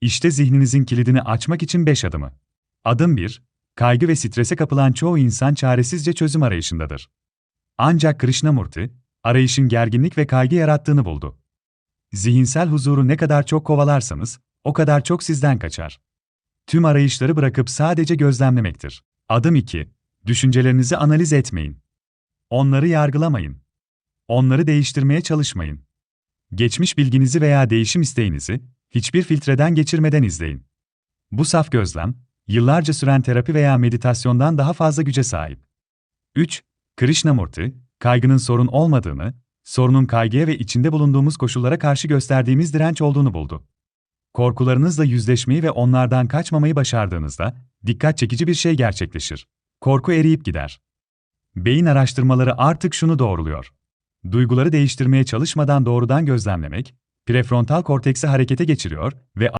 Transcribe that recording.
İşte zihninizin kilidini açmak için 5 adımı. Adım 1. Kaygı ve strese kapılan çoğu insan çaresizce çözüm arayışındadır. Ancak Krishnamurti, arayışın gerginlik ve kaygı yarattığını buldu. Zihinsel huzuru ne kadar çok kovalarsanız, o kadar çok sizden kaçar. Tüm arayışları bırakıp sadece gözlemlemektir. Adım 2. Düşüncelerinizi analiz etmeyin. Onları yargılamayın. Onları değiştirmeye çalışmayın. Geçmiş bilginizi veya değişim isteğinizi hiçbir filtreden geçirmeden izleyin. Bu saf gözlem, yıllarca süren terapi veya meditasyondan daha fazla güce sahip. 3. Krishnamurti, kaygının sorun olmadığını, sorunun kaygıya ve içinde bulunduğumuz koşullara karşı gösterdiğimiz direnç olduğunu buldu. Korkularınızla yüzleşmeyi ve onlardan kaçmamayı başardığınızda, dikkat çekici bir şey gerçekleşir. Korku eriyip gider. Beyin araştırmaları artık şunu doğruluyor. Duyguları değiştirmeye çalışmadan doğrudan gözlemlemek, prefrontal korteksi harekete geçiriyor ve